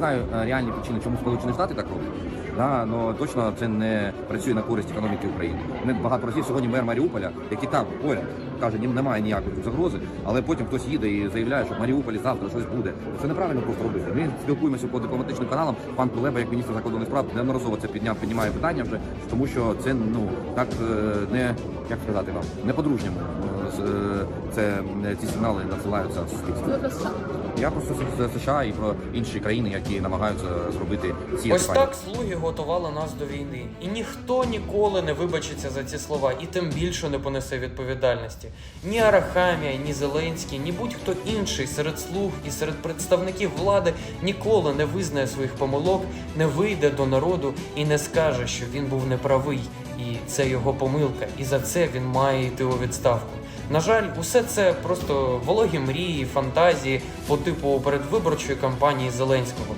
знаю е, реальні причини, чому Сполучені Штати так роблять. Да, но точно це не працює на користь економіки України. Ми багато разів сьогодні мер Маріуполя, який там поряд каже, ні, немає ніякої загрози, але потім хтось їде і заявляє, що в Маріуполі завтра щось буде. Це неправильно просто робити. Ми спілкуємося по дипломатичним каналам. Пан Кулеба, як міністр закордонних справ, неодноразово це підняв, піднімає питання вже, тому що це ну так е, не як сказати вам, не по-дружньому. е, е, Це ці сигнали надсилаються суспільству. США? Я просто з США і про інші країни, які намагаються зробити ці Ось так слуги готували нас до війни, і ніхто ніколи не вибачиться за ці слова, і тим більше не понесе відповідальності. Ні Арахамія, ні Зеленський, ні будь-хто інший серед слуг і серед представників влади ніколи не визнає своїх помилок, не вийде до народу і не скаже, що він був неправий, і це його помилка, і за це він має йти у відставку. На жаль, усе це просто вологі мрії, фантазії по типу передвиборчої кампанії Зеленського.